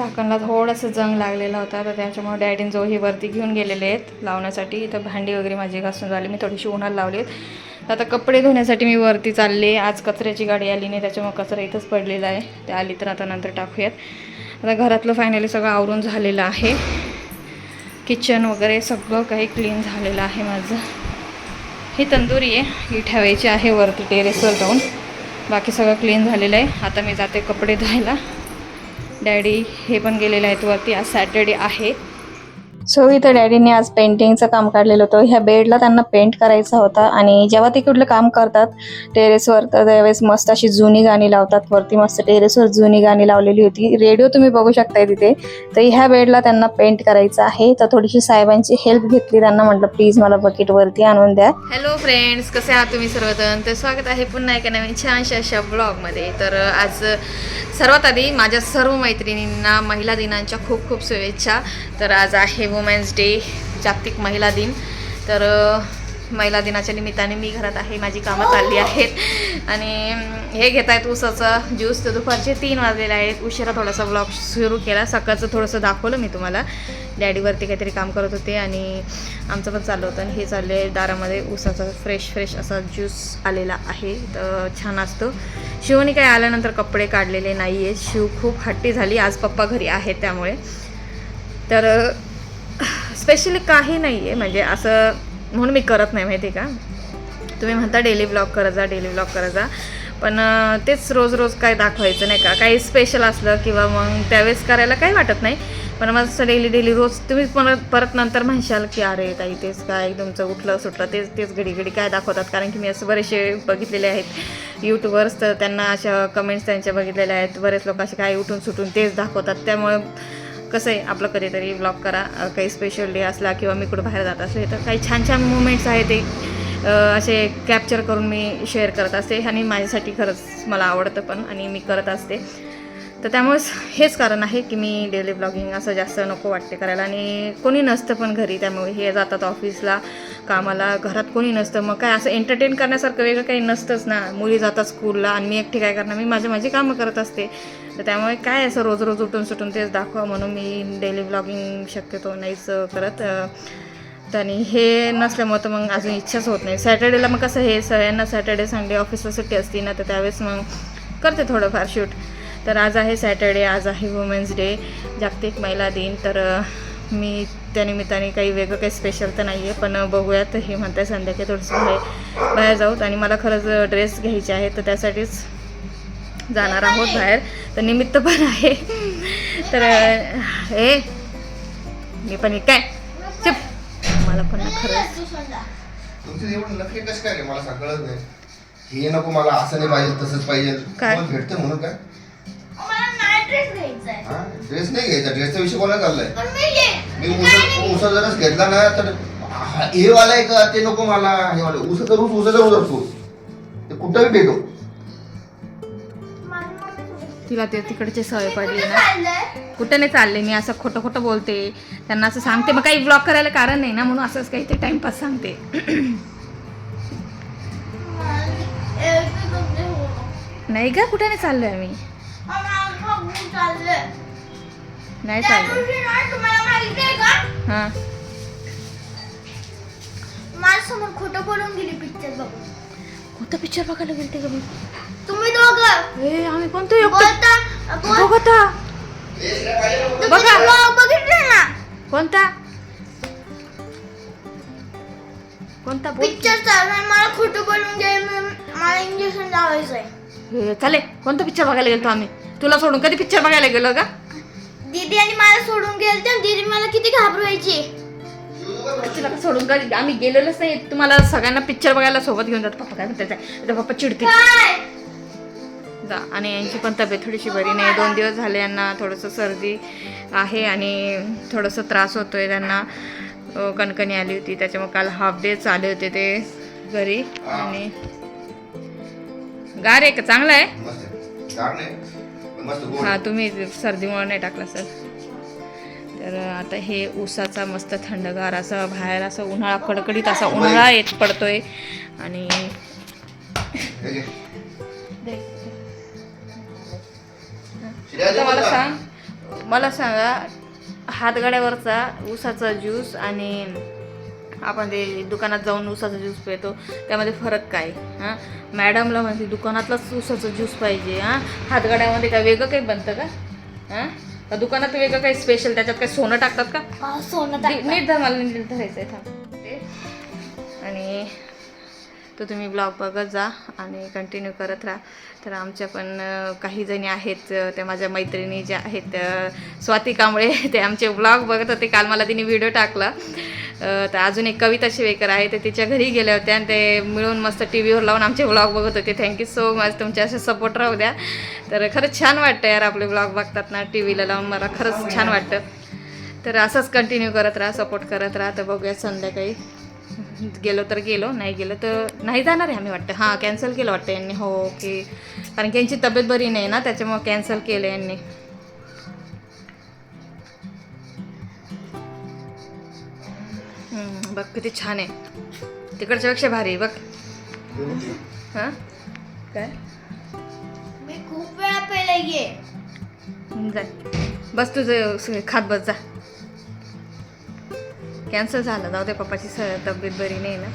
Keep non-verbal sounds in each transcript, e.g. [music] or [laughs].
झाकणला थोडंसं जंग लागलेला होता तर त्याच्यामुळे डॅडीन जो ही वरती घेऊन गेलेले आहेत लावण्यासाठी. इथं भांडी वगैरे माझी घासून झाली मी थोडीशी उन्हात लावली आहेत. तर आता कपडे धुण्यासाठी मी वरती चालले आज कचऱ्याची गाडी आली नाही त्याच्यामुळे कचरा इथंच पडलेला आहे. ते आली तर आता नंतर टाकूयात. आता घरातलं फायनली सगळं आवरून झालेलं आहे. किचन वगैरे सगळं काही क्लीन झालेलं आहे माझं. ही तंदुरी आहे ही ठेवायची आहे वरती टेरेसवर जाऊन. बाकी सगळं क्लीन झालेलं आहे. आता मी जाते कपडे धुवायला. डॅडी हे पण गेलेले आहेत वरती. आज सॅटर्डे आहे. सो इथं डॅडीने आज पेंटिंगचं काम काढलेलं होतं. ह्या बेडला त्यांना पेंट करायचा होता आणि जेव्हा ते कुठलं काम करतात टेरेसवर तर त्यावेळेस मस्त अशी जुनी गाणी लावतात. वरती मस्त टेरेसवर जुनी गाणी लावलेली होती. रेडिओ तुम्ही बघू शकताय तिथे. तर ह्या बेडला त्यांना पेंट करायचं आहे. तर थोडीशी साहेबांची हेल्प घेतली. त्यांना म्हटलं प्लीज मला बकेट वरती आणून द्या. हॅलो फ्रेंड्स कसे आहात तुम्ही सर्वजण? तर स्वागत आहे पुन्हा एका नवीन छानशा अशा ब्लॉगमध्ये तर आज सर्वात आधी माझ्या सर्व मैत्रिणींना महिला दिनांच्या खूप खूप शुभेच्छा. तर आज आहे वुमेन्स डे जागतिक महिला दिन. तर महिला दिनाच्या निमित्ताने मी घरात आहे माझी कामं चालली आहेत. आणि हे घेत आहेत ऊसाचं ज्यूस तर दुपारचे तीन वाजलेले आहेत. उशिरा थोडासा ब्लॉग सुरू केला. सकाळचं थोडंसं दाखवलं मी तुम्हाला. डॅडीवरती काहीतरी काम करत होते आणि आमचं पण चाललं होतं. आणि हे चाललं आहे दारामध्ये ऊसाचा फ्रेश फ्रेश असा ज्यूस आलेला आहे. तर छान असतो. शिवनी काही आल्यानंतर कपडे काढलेले नाही आहेत शिव खूप हट्टी झाली. आज पप्पा घरी आहेत त्यामुळे. तर स्पेशली काही नाही आहे म्हणजे असं म्हणून मी करत नाही माहिती आहे का? तुम्ही म्हणता डेली ब्लॉग करत जा डेली ब्लॉग करत जा. पण तेच रोज रोज काय दाखवायचं नाही का? काही स्पेशल असलं किंवा मग त्यावेळेस करायला काही वाटत नाही. पण मग असं डेली डेली रोज तुम्ही परत परत नंतर म्हणशाल की अरे ताई तेच काय? तुमचं उठलं सुटलं तेच तेच घडी घडी काय दाखवतात? कारण की मी असं बरेचसे बघितलेले आहेत यूट्यूबर्स तर त्यांना अशा कमेंट्स त्यांच्या बघितलेल्या आहेत. बरेच लोक असे काय उठून सुटून तेच दाखवतात. त्यामुळे कसं आहे आपलं कधीतरी ब्लॉग करा. काही स्पेशल डे असला किंवा मी कुठं बाहेर जात असले तर काही छान छान मुमेंट्स आहेत ते. असे कॅप्चर करून मी शेअर करत असते आणि माझ्यासाठी खरंच मला आवडतं पण आणि मी करत असते. तर त्यामुळेच हेच कारण आहे की मी डेली ब्लॉगिंग असं जास्त नको वाटते करायला आणि कोणी नसतं पण घरी त्यामुळे हे जातात ऑफिसला कामाला घरात कोणी नसतं. मग काय असं एंटरटेन करण्यासारखं वेगळं काही नसतंच ना. मुली जातात स्कूलला आणि मी एकटी काय करणार? मी माझे माझी कामं करत असते. तर त्यामुळे काय असं रोज रोज उठून सुटून तेच दाखवा म्हणून मी डेली ब्लॉगिंग शक्यतो नाहीच करत. आणि हे नसल्यामुळं तर मग अजून इच्छाच होत नाही. सॅटर्डेला मग कसं हे सगळ्यांना सॅटर्डे संडे ऑफिसला सुट्टी असती ना तर त्यावेळेस मग करते थोडंफार शूट तर आज आहे सॅटर्डे आज आहे वुमेन्स डे जागतिक महिला दिन तर मी त्यानिमित्ताने काही वेगळं काही स्पेशल तर नाही आहे पण बघूयात. हे म्हणताय संध्याकाळी थोडंसं बाहेर बाहेर जाऊत. आणि मला खरंच ड्रेस घ्यायचे आहे तर त्यासाठीच जाणार आहोत बाहेर. तर निमित्त पण आहे. तर ए मी पण एक काय चुप. मला पण ना खरंच. तुमचे एवढं नखरे कसं काय रे? मला सगळं नाही. हे नको मला असं नाही पाहिजे तसंच पाहिजे. काय? भेटतं म्हणून काय? ड्रेस घ्यायचा आहे हा? ड्रेस नाही घ्यायचा. ड्रेसचा विषय कोणाला चाललाय पण मी उसा उसा जरच घेतला ना तर हा, हे वाला आहे का ते नको मला हे वाला. उसाचा ऊस उसाचा ऊस असतो. ते कुठंही भेटो. तिला ते तिकडची सवय पडली ना? कुठं नाही चालले मी असं खोटं खोटं बोलते त्यांना असं सांगते मग काही ब्लॉग करायला कारण नाही ना म्हणून असंच काही ते टाइमपास सांगते. नाही का कुठे नाही चाललोय आम्ही. नाही का हां माझ्यासमोर खोटं बोलून गेली पिक्चर बघून कोणता पिक्चर बघायला गेलते का मी तुम्ही दोघं. ए आम्ही कोणतं बोलता बोल- बघता. तुम्ही बघा. vlog बघितले ना? कोणता? कोणता बोल? पिक्चर चालू मला खोटं बोलून गेले मी- मला इंजेक्शन लावायचं आहे. हे, चाले कोणता पिक्चर बघायला गेलो आम्ही? तुला सोडून कधी पिक्चर बघायला गेलो का दीदी आणि मला सोडून गेले तर दीदी मला किती घाबरवायची. तुला का सोडून कधी आम्ही गेलेलोच नाही. तुम्हाला सगळ्यांना पिक्चर बघायला सोबत घेऊन जातो. पप्पा काय म्हणतात आता पप्पा चिडतील. काय? जा आणि यांची पण तब्येत थोडीशी बरी नाही. दोन दिवस झाले यांना थोडंसं सर्दी आहे आणि थोडंसं त्रास होतोय. त्यांना अं, कणकणी आली होती. त्याच्यामुळे काल हाफ डे आले होते ते घरी. आणि गार आहे का? चांगला आहे? मस्त आहे. गार नाही. पण मस्त गोड हा आहे. तुम्ही सर्दीमुळे नाही टाकला सर. तर आता हे ऊसाचा मस्त थंडगार असं बाहेर असं उन्हाळा कडकडीत असा उन्हाळा येत पडतोय. आणि आता मला. सांग मला सांगा हातगाड्यावरचा ऊसाचा ज्यूस आणि आपण ते दुकानात जाऊन ऊसाचा ज्यूस पितो त्यामध्ये फरक काय? हां? मॅडमला म्हणते दुकानातलाच ऊसाचा ज्यूस पाहिजे हां? हातगाड्यामध्ये काय वेगळं काही बनतं का? हां? का दुकानात वेगळं काही स्पेशल त्याच्यात काय सोनं टाकतात का? सोनं. नीट धर मला नीट धरायचं आहे थांब. ते आणि तो तुम्ही ब्लॉग बघत जा आणि कंटिन्यू करत राहा. तर आमच्या पण काही जणी आहेत त्या माझ्या मैत्रिणी ज्या आहेत स्वाती कांबळे ते आमचे ब्लॉग बघत होते. काल मला तिने व्हिडिओ टाकला. तर अजून एक कविता शिवेकर आहे ते तिच्या घरी गेल्या होत्या आणि ते मिळून मस्त टी व्हीवर लावून आमचे ब्लॉग बघत होते. थँक्यू सो मच तुमच्या असे सपोर्ट राहू द्या. तर खरंच छान वाटतं यार आपले ब्लॉग बघतात ना टी व्हीला लावून. मला खरंच छान वाटतं. तर असंच कंटिन्यू करत राहा सपोर्ट करत राहा. तर बघूया संध्याकाळी. गेलो तर गेलो नाही गेलो तर नाही जाणार आहे आम्ही वाटतं. हां कॅन्सल केलं वाटतं यांनी. हो ओके. कारण की यांची तब्येत बरी नाही ना त्याच्यामुळं कॅन्सल केलं यांनी. बघ किती छान आहे. तिकडच्या पेक्षा भारी बघ. हां? काय? मी खूप वेळा ये जाय. बस तुझं खात बस जा. कॅन्सल झालं. जाऊ दे पप्पाची स तब्येत बरी नाही ना.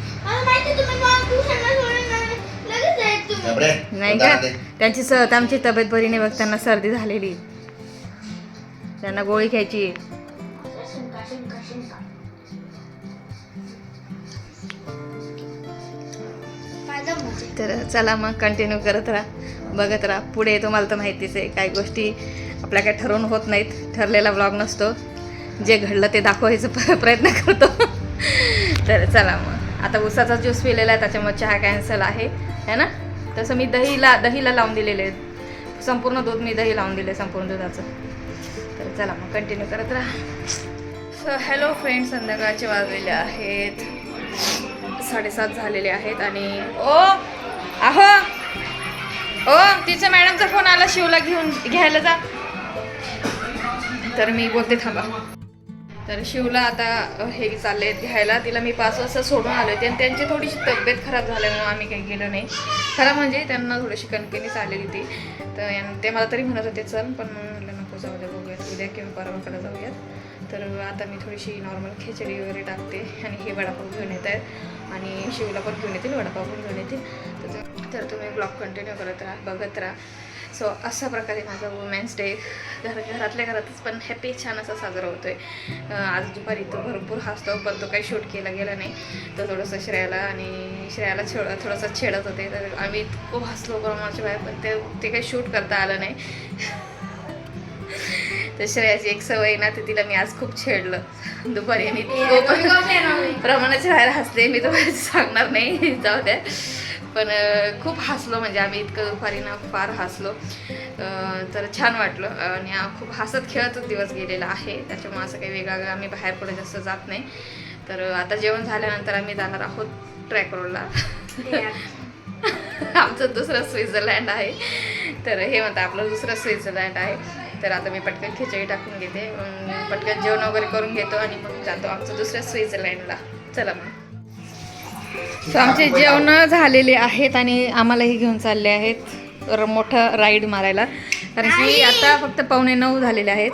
नाही. का? त्यांची स आमची तब्येत बरी नाही बघ त्यांना सर्दी झालेली. त्यांना गोळी घ्यायची. म्हणजे? तर चला मग कंटिन्यू करत राहा. बघत राहा. पुढे तुम्हाला तर माहितीच आहे काही गोष्टी आपल्या काय ठरवून होत नाहीत. ठरलेला ब्लॉग नसतो. जे घडलं ते दाखवायचं प्रयत्न करतो. तर चला मग. आता उसाचा ज्यूस पिलेला आहे त्याच्यामुळे चहा कॅन्सल आहे. है ना? तसं मी दहीला दहीला लावून दिलेले आहेत संपूर्ण दूध मी दही लावून दिले संपूर्ण दुधाचं. तर चला मग कंटिन्यू करत राहा. सो हॅलो फ्रेंड संध्याकाळचे वाजलेले आहेत. साडेसात झालेले आहेत आणि ओ आहो! ओ तिच्या मॅडमचा फोन आला शिवला घेऊन घ्यायला जा. तर मी बोलते थांबा. तर शिवला आता हे चालले आहेत घ्यायला. तिला मी पाच वाजता सोडून आले होते आणि त्यांची थोडीशी तब्येत खराब झाल्यामुळे आम्ही काही गेलो नाही. खरं म्हणजे त्यांना थोडीशी कणकणीच आलेली ती. तर यां- ते मला तरी म्हणत होते चल पण म्हणलं नको जाऊ द्या बघूयात. उद्या किंवा परवाकडे जाऊयात. तर आता मी थोडीशी नॉर्मल खिचडी वगैरे टाकते आणि हे वडापाव घेऊन येत आहेत. आणि शिवला पण घेऊन येतील वडापाव पण घेऊन येतील. तर तुम्ही ब्लॉग कंटिन्यू करत राहा बघत राहा. सो अशा प्रकारे माझा वुमेन्स डे घर घरातल्या घरातच पण हॅपी छान असा साजरा होतो आहे आज दुपारी तो भरपूर हसतो पण तो काही शूट केला गेला नाही. तर थोडंसं श्रेयाला आणि श्रेयाला छेड थोडंसं छेडत होते. तर आम्ही खूप हसलो प्रमाणाच्या बाहेर पण ते ते काही शूट करता आलं नाही. तर श्रेयाची एक सवय ना ते तिला मी आज खूप छेडलं. दुपारी आणि खूप प्रमाणाच्या बाहेर हसले मी तुम्हाला सांगणार नाही जाऊ द्या. पण खूप हसलो म्हणजे आम्ही इतकं दुपारी ना फार हसलो. तर छान वाटलं. आणि खूप हसत खेळतच दिवस गेलेला आहे. त्याच्यामुळे असं काही वेगळं आम्ही बाहेर पुढे जास्त जात नाही. तर आता जेवण झाल्यानंतर आम्ही जाणार आहोत ट्रॅक रोडला. आमचं दुसरं स्वित्झर्लंड आहे. तर हे म्हणतं आपलं दुसरं स्वित्झर्लंड आहे. तर आता मी पटकन खिचडी टाकून घेते. पटकन जेवण वगैरे करून घेतो आणि मग जातो आमचं दुसऱ्या स्वित्झर्लंडला. चला मग. सो आमचे जेवण झालेले आहेत आणि आम्हालाही घेऊन चालले आहेत. मोठं राईड मारायला. कारण की आता फक्त पावणे नऊ झालेले आहेत.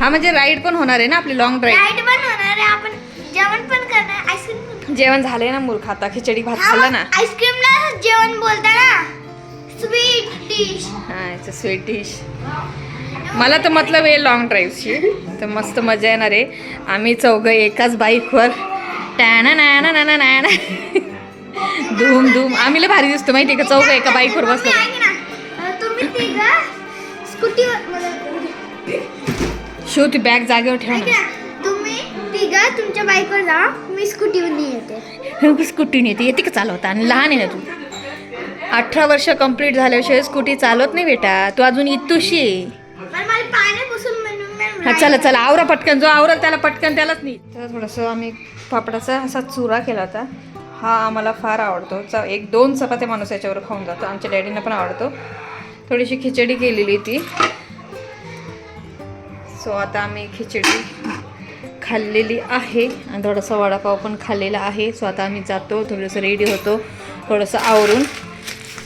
हा म्हणजे राईड पण होणार आहे ना आपली लॉंग ड्राईव्ह पण होणार आहे. आपण जेवण पण करणार. आईस्क्रीम जेवण झालंय ना मूर्ख आता खिचडी भात खाल्ला ना. आईस्क्रीमला जेवण बोलता ना हा इट्स अ स्वीट डिश मला तर मतलब आहे लॉंग ड्राईव्हची तर मस्त मजा येणार आहे. आम्ही चौघं एकाच बाईकवर. टॅना ना ना ना ना धूम धूम. आम्ही लय भारी दिसतो माहिती आहे का? चौघं एका बाईकवर बसलो. शिव ती बॅग जागेवर ठेव तुम्ही तिघ तुमच्या बाईकवर जा. मी स्कूटीवर येते. [laughs] स्कूटीने येते. येते का चालवता? आणि लहान आहे ना तू? अठरा वर्ष कंप्लीट झाल्याशिवाय स्कूटी चालवत नाही बेटा. तू अजून इतुशी हा चला चला आवरा पटकन. जो आवरल त्याला पटकन त्यालाच नाही तर थोडंसं आम्ही पापडाचा असा चुरा केला होता. हा आम्हाला फार आवडतो. च एक दोन चपात्या माणूस याच्यावर खाऊन जातो. आमच्या डॅडींना पण आवडतो. थोडीशी खिचडी केलेली ती. सो आता आम्ही खिचडी खाल्लेली आहे. आणि थोडासा वडापाव पण खाल्लेला आहे. सो आता आम्ही जातो. थोडंसं रेडी होतो. थोडंसं आवरून.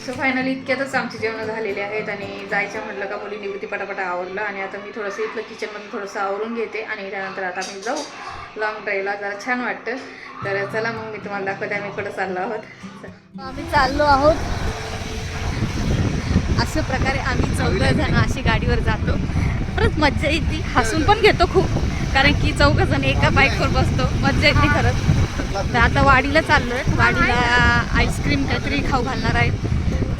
सो फायनली इतक्यातच आमची जेवणं झालेली आहेत आणि जायचं म्हटलं का मुलींनी उती पटापटा आवरलं आणि आता मी थोडंसं इथलं किचनमधून थोडंसं आवरून घेते आणि त्यानंतर आता मी जाऊ. लॉंग ड्राईव्हला जरा छान वाटतं. तर चला मग मी तुम्हाला दाखवते आम्ही कुठं चाललो आहोत. आम्ही चाललो आहोत. अशा प्रकारे आम्ही चौघ जण अशी गाडीवर जातो. परत मज्जा येते. हसून पण घेतो खूप. कारण की चौघ जण एका बाईकवर बसतो. मज्जा येते खरंच. आता वाडीला चाललोय. वाडीला आईस्क्रीम काहीतरी खाऊ घालणार आहे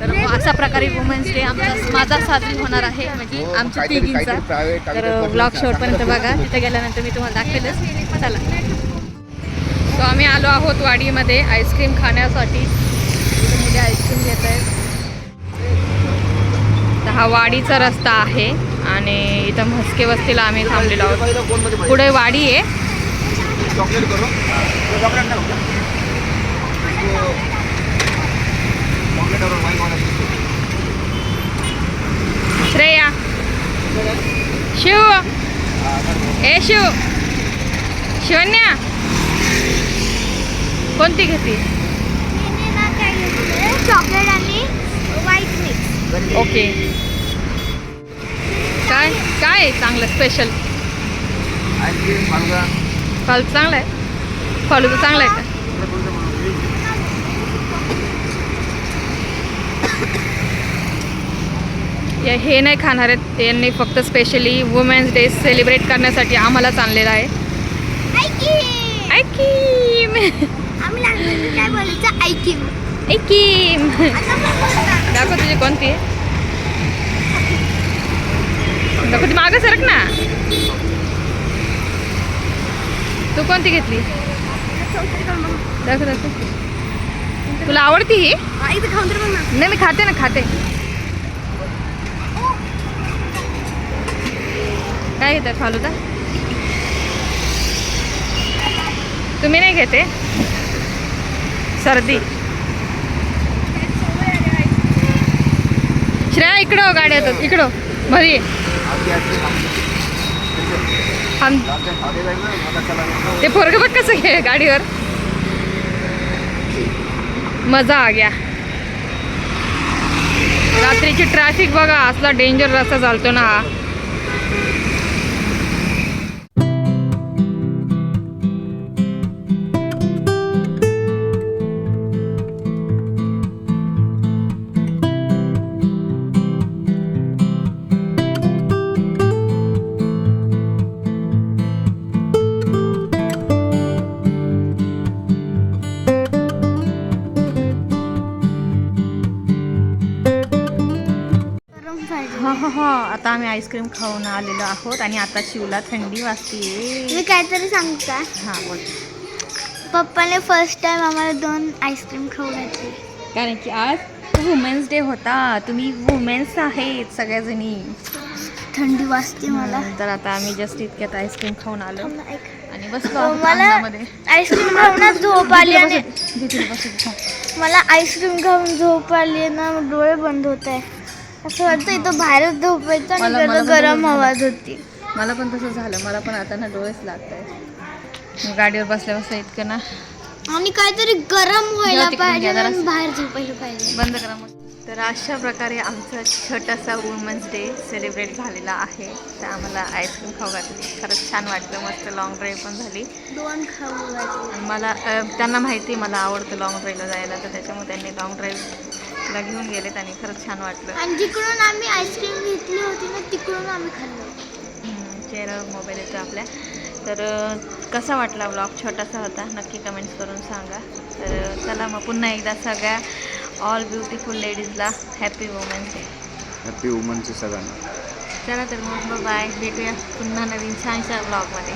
तर अशा प्रकारे वुमेन्स डे आमचा माझा साजरी होणार आहे. म्हणजे आमच्या काहीतरी- तिघींचा. तर ब्लॉग शेवटपर्यंत बघा. तिथे गेल्यानंतर मी तुम्हाला दाखवेलच. चला. सो आम्ही आलो आहोत वाडीमध्ये आईस्क्रीम खाण्यासाठी. मुले आईस्क्रीम घेत आहेत. तर हा वाडीचा रस्ता आहे आणि इथं म्हस्के वस्तीला आम्ही थांबलेलो आहोत. पुढे वाडी आहे चॉकलेट करू चॉकलेट नाही चॉकलेट और वाईन वाला श्रेया शिव ए शिव शिवन्या कोणती घेते चॉकलेट आणि व्हाईट मिक्स ओके काय काय चांगलं स्पेशल फालू चांगलं आहे फालू तर चांगलं आहे का या हे नाही खाणार आहेत. यांनी फक्त स्पेशली वुमेन्स डे सेलिब्रेट करण्यासाठी आम्हालाच आणलेलं आहे. दाखव तुझी कोणती आहे? दाखव ती मागं सरक ना. तू कोणती घेतली? दाखव दाखव. तुला आवडती ही? हा, इथं खाऊन तर बघ ना. नाही मी खाते ना खाते. काय घेतात फालुदा? तुम्ही नाही घेते सर्दी. श्रेया इकडं हो, गाड्या येतात इकडं भरी. मला चला ते पोरग बघ कसं घे गाडीवर. मजा आ गया. रात्रीची ट्रॅफिक बघा असला डेंजर रस्ता चालतो ना हा. आईस्क्रीम खाऊन आलेलो आहोत आणि आता शिवला थंडी वाजते. मी काहीतरी सांगू का हा बोल. पप्पाने फर्स्ट टाइम आम्हाला दोन आईस्क्रीम खाऊ घातली. कारण की आज वुमेन्स डे होता. तुम्ही वुमेन्स आहेत सगळ्याजणी. थंडी वाजते मला. तर आता आम्ही जस्ट इतक्यात आईस्क्रीम खाऊन आलो. आणि आहोत मला. आईस्क्रीम खाऊन झोप आली आणि बसू. मला आईस्क्रीम खाऊन झोप आली ना डोळे बंद होत आहे. असं वाटतं इथं बाहेरच झोपायचं आणि मला- मला त्याला पण गरम. आवाज होती मला पण तसं झालं. मला पण आता ना डोळेच लागत आहे गाडीवर बसल्या बसल्या इतकं ना आणि काहीतरी गरम व्हायला तिकडून पाहिजे घ्या आणि जरासं. बाहेर झोपायला पाहिजे. बंद करा मग. तर अशा प्रकारे आमचा छोटासा वुमन्स डे सेलिब्रेट झालेला आहे. तर आम्हाला आईस्क्रीम खाऊ घातली. खरंच छान वाटलं. मस्त लॉंग ड्राईव्ह पण झाली. दोन खाऊ घातले. आणि मला अ, त्यांना माहिती मला आवडतं लॉंग ड्राईव्हला जायला. तर त्याच्यामुळे त्यांनी लॉंग ड्राईव्हला घेऊन गेलेत आणि खरंच छान वाटलं. आणि जिकडून आम्ही आईस्क्रीम घेतली होती ना तिकडून आम्ही खाल्लो. हम्म, चेहऱ्यावर मोबाईल येतो आपल्या. तर कसा वाटला ब्लॉग छोटासा होता. नक्की कमेंट्स करून सांगा. तर चला मग पुन्हा एकदा सगळ्या ऑल ब्युटिफुल लेडीजला हॅपी वुमेन्स डे हॅपी वुमनचे सगळ्यांना. चला तर मग बाय भेटूया पुन्हा नवीन छानशा ब्लॉगमध्ये